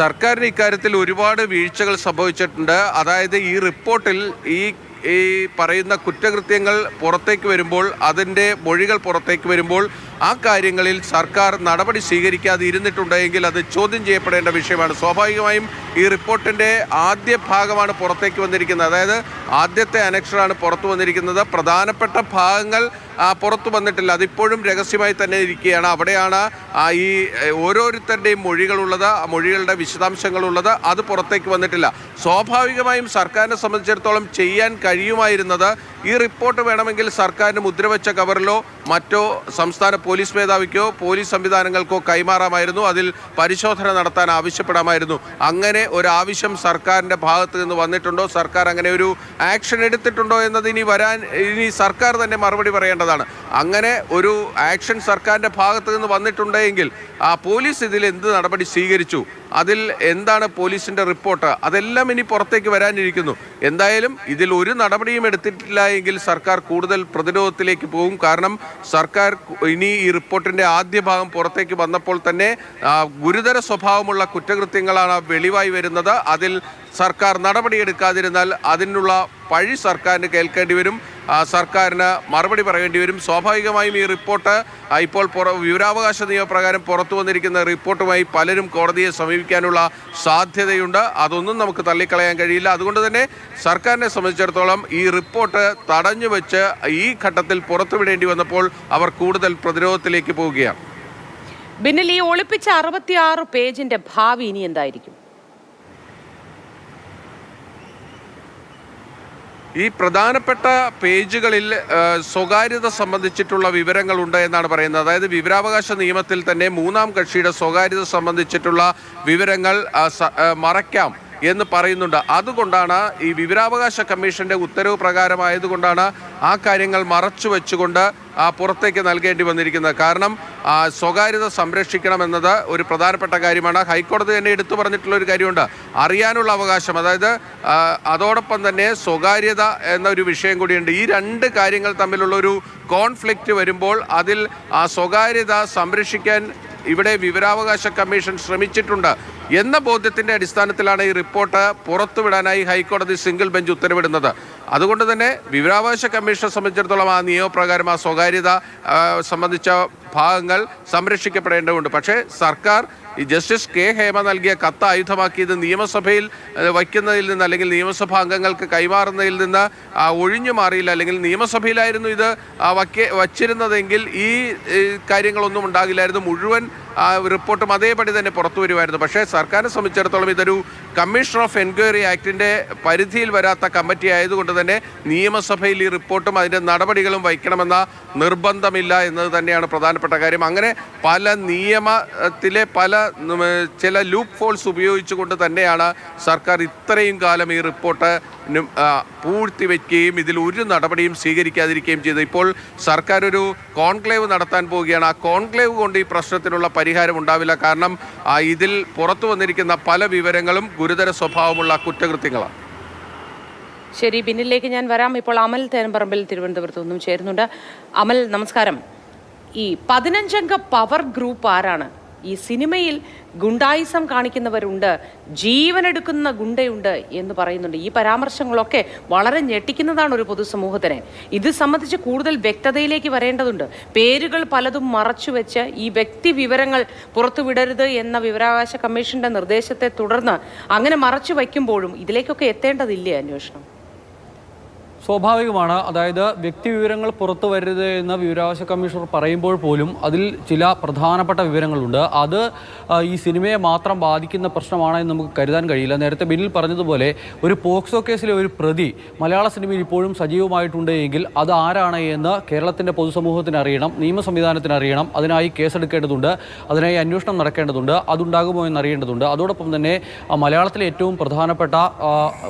സർക്കാരിന് ഇക്കാര്യത്തിൽ ഒരുപാട് വീഴ്ചകൾ സംഭവിച്ചിട്ടുണ്ട്. അതായത് ഈ റിപ്പോർട്ടിൽ ഈ ഈ പറയുന്ന കുറ്റകൃത്യങ്ങൾ പുറത്തേക്ക് വരുമ്പോൾ അതിന്റെ മൊഴികൾ പുറത്തേക്ക് വരുമ്പോൾ ആ കാര്യങ്ങളിൽ സർക്കാർ നടപടി സ്വീകരിക്കാതെ ഇരുന്നിട്ടുണ്ടെങ്കിൽ അത് ചോദ്യം ചെയ്യപ്പെടേണ്ട വിഷയമാണ്. സ്വാഭാവികമായും ഈ റിപ്പോർട്ടിന്റെ ആദ്യ ഭാഗമാണ് പുറത്തേക്ക് വന്നിരിക്കുന്നത്. അതായത് ആദ്യത്തെ അനക്ഷറാണ് പുറത്തു വന്നിരിക്കുന്നത്. പ്രധാനപ്പെട്ട ഭാഗങ്ങൾ പുറത്തു വന്നിട്ടില്ല. അതിപ്പോഴും രഹസ്യമായി തന്നെ ഇരിക്കുകയാണ്. അവിടെയാണ് ഈ ഓരോരുത്തരുടെയും മൊഴികളുള്ളത് മൊഴികളുടെ വിശദാംശങ്ങളുള്ളത്. അത് പുറത്തേക്ക് വന്നിട്ടില്ല. സ്വാഭാവികമായും സർക്കാരിനെ സംബന്ധിച്ചിടത്തോളം ചെയ്യാൻ കഴിയുമായിരുന്നത് ഈ റിപ്പോർട്ട് വേണമെങ്കിൽ സർക്കാരിന് മുദ്രവെച്ച കവറിലോ മറ്റോ സംസ്ഥാന പോലീസ് മേധാവിക്കോ പോലീസ് സംവിധാനങ്ങൾക്കോ കൈമാറാമായിരുന്നു. അതിൽ പരിശോധന നടത്താൻ ആവശ്യപ്പെടാമായിരുന്നു. അങ്ങനെ ഒരു സർക്കാരിന്റെ ഭാഗത്ത് നിന്ന് വന്നിട്ടുണ്ടോ? സർക്കാർ അങ്ങനെ ഒരു ആക്ഷൻ എടുത്തിട്ടുണ്ടോ എന്നത് ഇനി വരാൻ ഇനി സർക്കാർ തന്നെ മറുപടി പറയേണ്ടതാണ്. അങ്ങനെ ഒരു ആക്ഷൻ സർക്കാരിന്റെ ഭാഗത്ത് നിന്ന് വന്നിട്ടുണ്ടെങ്കിൽ ആ പോലീസ് ഇതിൽ എന്ത് നടപടി സ്വീകരിച്ചു? അതിൽ എന്താണ് പോലീസിന്റെ റിപ്പോർട്ട്? അതെല്ലാം ഇനി പുറത്തേക്ക് വരാനിരിക്കുന്നു. എന്തായാലും ഇതിൽ ഒരു നടപടിയും എടുത്തിട്ടില്ല എങ്കിൽ സർക്കാർ കൂടുതൽ പ്രതിരോധത്തിലേക്ക് പോകും. കാരണം സർക്കാർ ഇനി ഈ റിപ്പോർട്ടിന്റെ ആദ്യ ഭാഗം പുറത്തേക്ക് വന്നപ്പോൾ തന്നെ ഗുരുതര സ്വഭാവമുള്ള കുറ്റകൃത്യങ്ങളാണ് വെളിവായി വരുന്നത്. അതിൽ സർക്കാർ നടപടിയെടുക്കാതിരുന്നാൽ അതിനുള്ള പഴി സർക്കാരിന് കേൾക്കേണ്ടി വരും. സർക്കാരിന് മറുപടി പറയേണ്ടി വരും. സ്വാഭാവികമായും ഈ റിപ്പോർട്ട് ഇപ്പോൾ വിവരാവകാശ നിയമപ്രകാരം പുറത്തു വന്നിരിക്കുന്ന റിപ്പോർട്ടുമായി പലരും കോടതിയെ സമീപിക്കാനുള്ള സാധ്യതയുണ്ട്. അതൊന്നും നമുക്ക് തള്ളിക്കളയാൻ കഴിയില്ല. അതുകൊണ്ട് തന്നെ സർക്കാരിനെ സംബന്ധിച്ചിടത്തോളം ഈ റിപ്പോർട്ട് തടഞ്ഞു വെച്ച് ഈ ഘട്ടത്തിൽ പുറത്തുവിടേണ്ടി വന്നപ്പോൾ അവർ കൂടുതൽ പ്രതിരോധത്തിലേക്ക് പോവുകയാണ്. ബിന്നിൽ ഈ ഒളിപ്പിച്ച അറുപത്തിയാറ് പേജിന്റെ ഭാവി ഇനി എന്തായിരിക്കും? ഈ പ്രധാനപ്പെട്ട പേജുകളിൽ സ്വകാര്യത സംബന്ധിച്ചിട്ടുള്ള വിവരങ്ങളുണ്ട് എന്നാണ് പറയുന്നത്. അതായത് വിവരാവകാശ നിയമത്തിൽ തന്നെ മൂന്നാം കക്ഷിയുടെ സ്വകാര്യത സംബന്ധിച്ചിട്ടുള്ള വിവരങ്ങൾ മറയ്ക്കാം. എന്ന് പറയുന്നുണ്ട്. അതുകൊണ്ടാണ് ഈ വിവരാവകാശ കമ്മീഷന്റെ ഉത്തരവ് പ്രകാരമായതുകൊണ്ടാണ് ആ കാര്യങ്ങൾ മറച്ചു വെച്ചുകൊണ്ട് പുറത്തേക്ക് നൽകേണ്ടി വന്നിരിക്കുന്നത്. കാരണം സ്വകാര്യത സംരക്ഷിക്കണമെന്നത് ഒരു പ്രധാനപ്പെട്ട കാര്യമാണ്. ഹൈക്കോടതി തന്നെ എടുത്തു പറഞ്ഞിട്ടുള്ള ഒരു കാര്യമുണ്ട്. അറിയാനുള്ള അവകാശം അതായത് അതോടൊപ്പം തന്നെ സ്വകാര്യത എന്നൊരു വിഷയം കൂടിയുണ്ട്. ഈ രണ്ട് കാര്യങ്ങൾ തമ്മിലുള്ള ഒരു കോൺഫ്ലിക്റ്റ് വരുമ്പോൾ അതിൽ ആ സ്വകാര്യത സംരക്ഷിക്കാൻ ഇവിടെ വിവരാവകാശ കമ്മീഷൻ ശ്രമിച്ചിട്ടുണ്ട് എന്ന ബോധ്യത്തിന്റെ അടിസ്ഥാനത്തിലാണ് ഈ റിപ്പോർട്ട് പുറത്തുവിടാനായി ഹൈക്കോടതി സിംഗിൾ ബെഞ്ച് ഉത്തരവിടുന്നത്. അതുകൊണ്ട് തന്നെ വിവരാവകാശ കമ്മീഷനെ സംബന്ധിച്ചിടത്തോളം ആ നിയമപ്രകാരം ആ സ്വകാര്യത സംബന്ധിച്ച ഭാഗങ്ങൾ സംരക്ഷിക്കപ്പെടേണ്ടതുണ്ട്. പക്ഷേ സർക്കാർ ഈ ജസ്റ്റിസ് കെ ഹേമ നൽകിയ കത്ത് ആയുധമാക്കിയത് നിയമസഭയിൽ വയ്ക്കുന്നതിൽ നിന്ന് അല്ലെങ്കിൽ നിയമസഭാ അംഗങ്ങൾക്ക് കൈമാറുന്നതിൽ നിന്ന് ഒഴിഞ്ഞു മാറിയില്ല അല്ലെങ്കിൽ നിയമസഭയിലായിരുന്നു ഇത് വയ്ക്ക വച്ചിരുന്നതെങ്കിൽ ഈ കാര്യങ്ങളൊന്നും ഉണ്ടാകില്ലായിരുന്നു. മുഴുവൻ റിപ്പോർട്ടും അതേപടി തന്നെ പുറത്തു വരുമായിരുന്നു. പക്ഷേ സർക്കാരിനെ സംബന്ധിച്ചിടത്തോളം ഇതൊരു കമ്മീഷൻ ഓഫ് എൻക്വയറി ആക്ടിന്റെ പരിധിയിൽ വരാത്ത കമ്മിറ്റി ആയതുകൊണ്ട് തന്നെ നിയമസഭയിൽ ഈ റിപ്പോർട്ടും അതിന്റെ നടപടികളും വയ്ക്കണമെന്ന നിർബന്ധമില്ല എന്നത് തന്നെയാണ് പ്രധാനപ്പെട്ട കാര്യം. അങ്ങനെ പല നിയമത്തിലെ പല ചില ലൂപ്പ് ഫോൾസ് ഉപയോഗിച്ചുകൊണ്ട് തന്നെയാണ് സർക്കാർ ഇത്രയും കാലം ഈ റിപ്പോർട്ട് ആ, പൂഴ്ത്തിവെക്കുകയും ഇതിൽ ഒരു നടപടിയും സ്വീകരിക്കാതിരിക്കുകയും ചെയ്തു. ഇപ്പോൾ സർക്കാർ ഒരു കോൺക്ലേവ് നടത്താൻ പോവുകയാണ്. ആ കോൺക്ലേവ് കൊണ്ട് ഈ പ്രശ്നത്തിനുള്ള പരിഹാരം ഉണ്ടാവില്ല. കാരണം ഇതിൽ പുറത്തു വന്നിരിക്കുന്ന പല വിവരങ്ങളും ഗുരുതര സ്വഭാവമുള്ള കുറ്റകൃത്യങ്ങളാണ്. ശരി പിന്നിലേക്ക് ഞാൻ വരാം. ഇപ്പോൾ അമൽ തേനമ്പറമ്പിൽ തിരുവനന്തപുരത്ത് നിന്നും ചേരുന്നുണ്ട്. അമൽ നമസ്കാരം. ഈ പതിനഞ്ചംഗ പവർ ഗ്രൂപ്പ് ആരാണ്? ഈ സിനിമയിൽ ഗുണ്ടായിസം കാണിക്കുന്നവരുണ്ട് ജീവനെടുക്കുന്ന ഗുണ്ടയുണ്ട് എന്ന് പറയുന്നുണ്ട്. ഈ പരാമർശങ്ങളൊക്കെ വളരെ ഞെട്ടിക്കുന്നതാണ് ഒരു പൊതുസമൂഹത്തിനെ. ഇത് സംബന്ധിച്ച് കൂടുതൽ വ്യക്തതയിലേക്ക് വരേണ്ടതുണ്ട്. പേരുകൾ പലതും മറച്ചുവെച്ച് ഈ വ്യക്തി വിവരങ്ങൾ പുറത്തുവിടരുത് എന്ന വിവരാവകാശ കമ്മീഷന്റെ നിർദ്ദേശത്തെ തുടർന്ന് അങ്ങനെ മറച്ചു വയ്ക്കുമ്പോഴും ഇതിലേക്കൊക്കെ എത്തേണ്ടതില്ലേ അന്വേഷണം? സ്വാഭാവികമാണ്. അതായത് വ്യക്തി വിവരങ്ങൾ പുറത്തു വരരുത് എന്ന് വിവരാവകാശ കമ്മീഷണർ പറയുമ്പോൾ പോലും അതിൽ ചില പ്രധാനപ്പെട്ട വിവരങ്ങളുണ്ട്. അത് ഈ സിനിമയെ മാത്രം ബാധിക്കുന്ന പ്രശ്നമാണ് എന്ന് നമുക്ക് കരുതാൻ കഴിയില്ല. നേരത്തെ ബില്ലിൽ പറഞ്ഞതുപോലെ ഒരു പോക്സോ കേസിലെ ഒരു പ്രതി മലയാള സിനിമയിൽ ഇപ്പോഴും സജീവമായിട്ടുണ്ട് എങ്കിൽ അത് ആരാണ് എന്ന് കേരളത്തിന്റെ പൊതുസമൂഹത്തിന് അറിയണം നിയമ സംവിധാനത്തിന് അറിയണം അതിനായി കേസെടുക്കേണ്ടതുണ്ട് അതിനായി അന്വേഷണം നടക്കേണ്ടതുണ്ട് അതുണ്ടാകുമോ എന്ന് അറിയേണ്ടതുണ്ട്. അതോടൊപ്പം തന്നെ മലയാളത്തിലെ ഏറ്റവും പ്രധാനപ്പെട്ട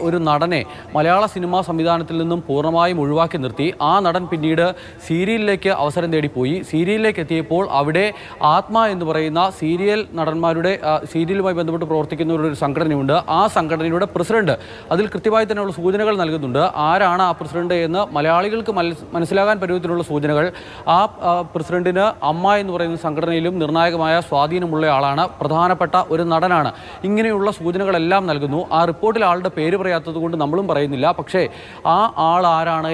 ഒരു നടനെ മലയാള സിനിമാ സംവിധാനത്തിൽ നിന്നും നിന്നും പൂർണമായും ഒഴിവാക്കി നിർത്തി. ആ നടൻ പിന്നീട് സീരിയലിലേക്ക് അവസരം തേടിപ്പോയി. സീരിയലിലേക്ക് എത്തിയപ്പോൾ അവിടെ ആത്മ എന്ന് പറയുന്ന സീരിയൽ നടന്മാരുടെ സീരിയലുമായി ബന്ധപ്പെട്ട് പ്രവർത്തിക്കുന്ന ഒരു സംഘടനയുണ്ട്. ആ സംഘടനയുടെ പ്രസിഡന്റ് അതിൽ കൃത്യമായി തന്നെയുള്ള സൂചനകൾ നൽകുന്നുണ്ട്. ആരാണ് ആ പ്രസിഡന്റ് എന്ന് മലയാളികൾക്ക് മന- മനസ്സിലാകാൻ പരുവത്തിലുള്ള സൂചനകൾ. ആ, പ്രസിഡന്റിന് അമ്മ എന്ന് പറയുന്ന സംഘടനയിലും നിർണായകമായ സ്വാധീനമുള്ള ആളാണ് പ്രധാനപ്പെട്ട ഒരു നടനാണ്. ഇങ്ങനെയുള്ള സൂചനകളെല്ലാം നൽകുന്നു. ആ റിപ്പോർട്ടിൽ ആളുടെ പേര് പറയാത്തത് കൊണ്ട് നമ്മളും പറയുന്നില്ല. പക്ഷേ ആ ആൾ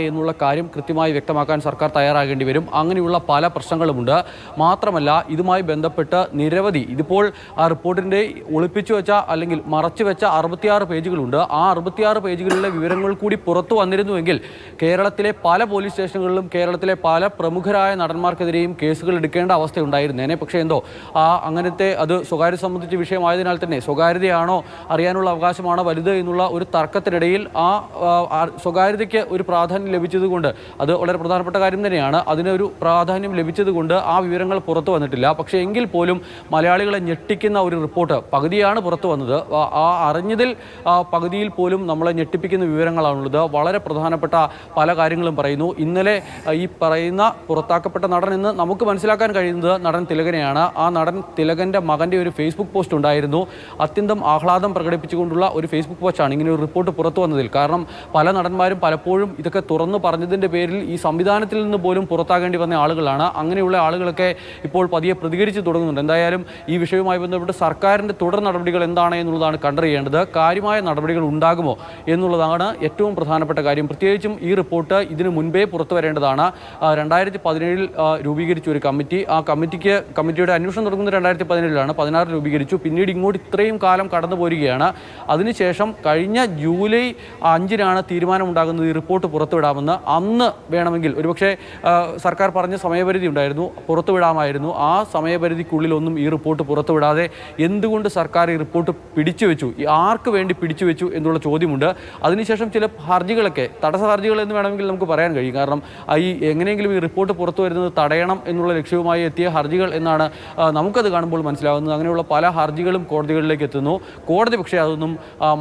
എന്നുള്ള കാര്യം കൃത്യമായി വ്യക്തമാക്കാൻ സർക്കാർ തയ്യാറാകേണ്ടി വരും. അങ്ങനെയുള്ള പല പ്രശ്നങ്ങളുമുണ്ട്. മാത്രമല്ല ഇതുമായി ബന്ധപ്പെട്ട് നിരവധി ഇതിപ്പോൾ ആ റിപ്പോർട്ടിന്റെ ഒളിപ്പിച്ചു വെച്ച അല്ലെങ്കിൽ മറച്ചു വെച്ച അറുപത്തിയാറ് പേജുകളുണ്ട്. ആ അറുപത്തിയാറ് പേജുകളിലെ വിവരങ്ങൾ കൂടി പുറത്തു വന്നിരുന്നുവെങ്കിൽ കേരളത്തിലെ പല പോലീസ് സ്റ്റേഷനുകളിലും കേരളത്തിലെ പല പ്രമുഖരായ നടന്മാർക്കെതിരെയും കേസുകൾ എടുക്കേണ്ട അവസ്ഥയുണ്ടായിരുന്നേനെ. പക്ഷേ എന്തോ ആ അങ്ങനത്തെ അത് സ്വകാര്യ സംബന്ധിച്ച വിഷയമായതിനാൽ തന്നെ സ്വകാര്യതയാണോ അറിയാനുള്ള അവകാശമാണോ വലുത് എന്നുള്ള ഒരു തർക്കത്തിനിടയിൽ ആ ആ, ഒരു പ്രാധാന്യം ലഭിച്ചതുകൊണ്ട് അത് വളരെ പ്രധാനപ്പെട്ട കാര്യം തന്നെയാണ്. അതിനൊരു പ്രാധാന്യം ലഭിച്ചതുകൊണ്ട് ആ വിവരങ്ങൾ പുറത്തു വന്നിട്ടില്ല. പക്ഷേ എങ്കിൽ പോലും മലയാളികളെ ഞെട്ടിക്കുന്ന ഒരു റിപ്പോർട്ട് പകുതിയാണ് പുറത്തു വന്നത്. ആ- അറിഞ്ഞതിൽ പകുതിയിൽ പോലും നമ്മളെ ഞെട്ടിപ്പിക്കുന്ന വിവരങ്ങളാണുള്ളത്. വളരെ പ്രധാനപ്പെട്ട പല കാര്യങ്ങളും പറയുന്നു. ഇന്നലെ ഈ പറയുന്ന പുറത്താക്കപ്പെട്ട നടൻ എന്ന് നമുക്ക് മനസ്സിലാക്കാൻ കഴിയുന്നത് നടൻ തിലകനെയാണ്. ആ നടൻ തിലകന്റെ മകന്റെ ഒരു ഫേസ്ബുക്ക് പോസ്റ്റ് ഉണ്ടായിരുന്നു. അത്യന്തം ആഹ്ലാദം പ്രകടിപ്പിച്ചുകൊണ്ടുള്ള ഒരു ഫേസ്ബുക്ക് പോസ്റ്റാണ് ഇങ്ങനെ ഒരു റിപ്പോർട്ട് പുറത്തു വന്നതിൽ. കാരണം പല നടന്മാരും പലപ്പോഴും ഇതൊക്കെ തുറന്നു പറഞ്ഞതിന്റെ പേരിൽ ഈ സംവിധാനത്തിൽ നിന്ന് പോലും പുറത്താകേണ്ടി വന്ന ആളുകളാണ്. അങ്ങനെയുള്ള ആളുകളൊക്കെ ഇപ്പോൾ പതിയെ പ്രതികരിച്ച് തുടങ്ങുന്നുണ്ട്. എന്തായാലും ഈ വിഷയവുമായി ബന്ധപ്പെട്ട് സർക്കാരിന്റെ തുടർ നടപടികൾ എന്താണ് എന്നുള്ളതാണ് കണ്ടറിയേണ്ടത്. കാര്യമായ നടപടികൾ ഉണ്ടാകുമോ എന്നുള്ളതാണ് ഏറ്റവും പ്രധാനപ്പെട്ട കാര്യം. പ്രത്യേകിച്ചും ഈ റിപ്പോർട്ട് ഇതിനു മുൻപേ പുറത്തു വരേണ്ടതാണ്. രണ്ടായിരത്തി പതിനേഴിൽ രൂപീകരിച്ച ഒരു കമ്മിറ്റി. ആ കമ്മിറ്റിക്ക് കമ്മിറ്റിയുടെ അന്വേഷണം തുടങ്ങുന്നത് രണ്ടായിരത്തി പതിനേഴിലാണ് പതിനാറ് രൂപീകരിച്ചു. പിന്നീട് ഇങ്ങോട്ട് ഇത്രയും കാലം കടന്നു പോരുകയാണ് അതിനുശേഷം കഴിഞ്ഞ ജൂലൈ അഞ്ചിനാണ് തീരുമാനമുണ്ടാകുന്നത് ഈ റിപ്പോർട്ട് പുറത്തുവിടാമെന്ന് അന്ന് വേണമെങ്കിൽ. ഒരുപക്ഷെ സർക്കാർ പറഞ്ഞ സമയപരിധി ഉണ്ടായിരുന്നു പുറത്തുവിടാമായിരുന്നു. ആ സമയപരിധിക്കുള്ളിലൊന്നും ഈ റിപ്പോർട്ട് പുറത്തുവിടാതെ എന്തുകൊണ്ട് സർക്കാർ ഈ റിപ്പോർട്ട് പിടിച്ചു വെച്ചു ആർക്ക് വേണ്ടി പിടിച്ചു വെച്ചു എന്നുള്ള ചോദ്യമുണ്ട്. അതിനുശേഷം ചില ഹർജികളൊക്കെ തടസ്സ ഹർജികൾ എന്ന് വേണമെങ്കിൽ നമുക്ക് പറയാൻ കഴിയും. കാരണം ഈ എങ്ങനെയെങ്കിലും ഈ റിപ്പോർട്ട് പുറത്തു വരുന്നത് തടയണം എന്നുള്ള ലക്ഷ്യവുമായി എത്തിയ ഹർജികൾ എന്നാണ് നമുക്കത് കാണുമ്പോൾ മനസ്സിലാകുന്നത് അങ്ങനെയുള്ള പല ഹർജികളും കോടതികളിലേക്ക് എത്തുന്നു. കോടതി പക്ഷേ അതൊന്നും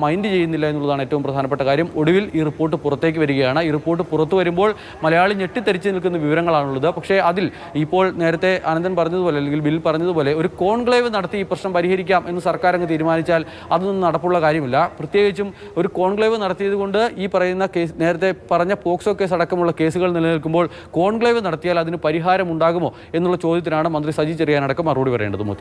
മൈൻഡ് ചെയ്യുന്നില്ല എന്നുള്ളതാണ് ഏറ്റവും പ്രധാനപ്പെട്ട കാര്യം. ഒടുവിൽ ഈ റിപ്പോർട്ട് പുറത്തേക്ക് വരികയാണ്. ഈ റിപ്പോർട്ട് പുറത്തു വരുമ്പോൾ മലയാളി ഞെട്ടിത്തെറിച്ച് നിൽക്കുന്ന വിവരങ്ങളാണുള്ളത്. പക്ഷേ അതിൽ ഇപ്പോൾ നേരത്തെ അനന്തൻ പറഞ്ഞതുപോലെ അല്ലെങ്കിൽ ബിൽ പറഞ്ഞതുപോലെ ഒരു കോൺക്ലേവ് നടത്തി ഈ പ്രശ്നം പരിഹരിക്കാം എന്ന് സർക്കാർ അങ്ങ് തീരുമാനിച്ചാൽ അതൊന്നും നടപ്പുള്ള കാര്യമില്ല. പ്രത്യേകിച്ചും ഒരു കോൺക്ലേവ് നടത്തിയതുകൊണ്ട് ഈ പറയുന്ന കേസ് നേരത്തെ പറഞ്ഞ പോക്സോ കേസ് അടക്കമുള്ള കേസുകൾ നിലനിൽക്കുമ്പോൾ കോൺക്ലേവ് നടത്തിയാൽ അതിന് പരിഹാരം ഉണ്ടാകുമോ എന്നുള്ള ചോദ്യത്തിനാണ് മന്ത്രി സജി ചെറിയാനടക്കം മറുപടി പറയേണ്ടത്. മോത്തി